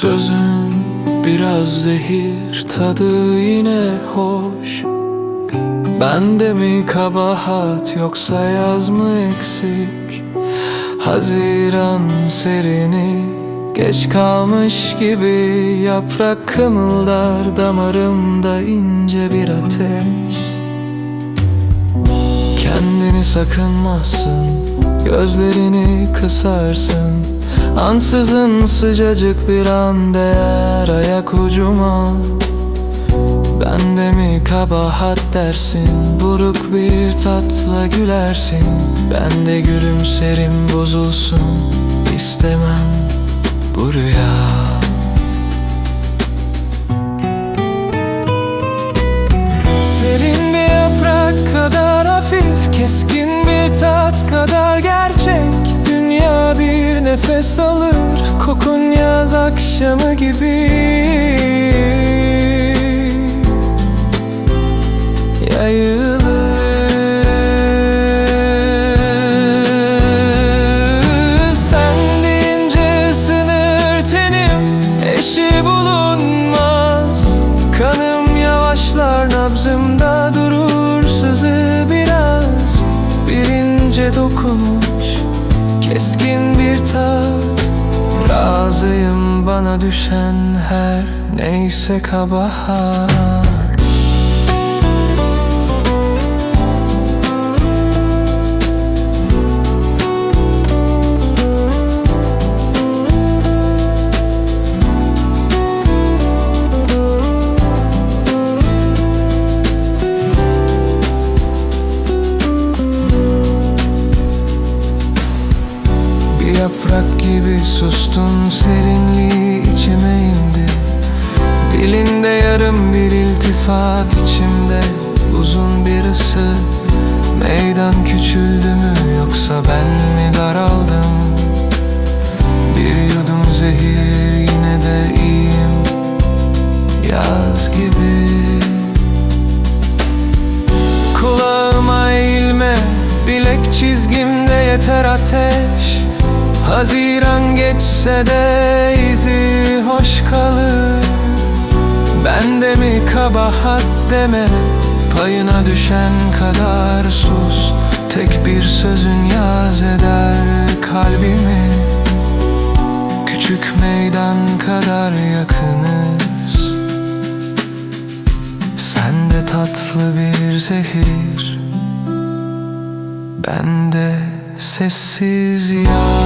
Sözün biraz zehir tadı yine hoş. Bende mi kabahat yoksa yaz mı eksik? Haziran serini geç kalmış gibi Yaprak kımıldar damarımda ince bir ateş. Kendini sakınmazsın Gözlerini kısarsın Ansızın sıcacık bir an değer ayak ucuma. Bende mi kabahat dersin? Buruk bir tatla gülersin. Ben de gülümserim bozulsun istemem bu rüya nefes alır Kokun yaz akşamı gibi. Yayılır. Sen deyince ısınır tenim Eşi bulunmaz. Kanım yavaşlar nabzımda durur Sızı biraz. Bir ince dokunuş Keskin bir tat Razıyım bana düşen her Neyse kabahat sustun serinliği içime indi. Dilinde yarım bir iltifat içimde. Uzun bir ısı Meydan küçüldü mü yoksa ben mi daraldım? Bir yudum zehir yine de iyiyim. Yaz gibi. Kulağıma eğilme Bilek çizgimde yeter ateş Haziran geçse de izi hoş kalır. Bende mi kabahat deme? Payına düşen kadar sus. Tek bir sözün yaz eder kalbimi. Küçük meydan kadar yakınız. Sen de tatlı bir zehir. Ben de sessiz yar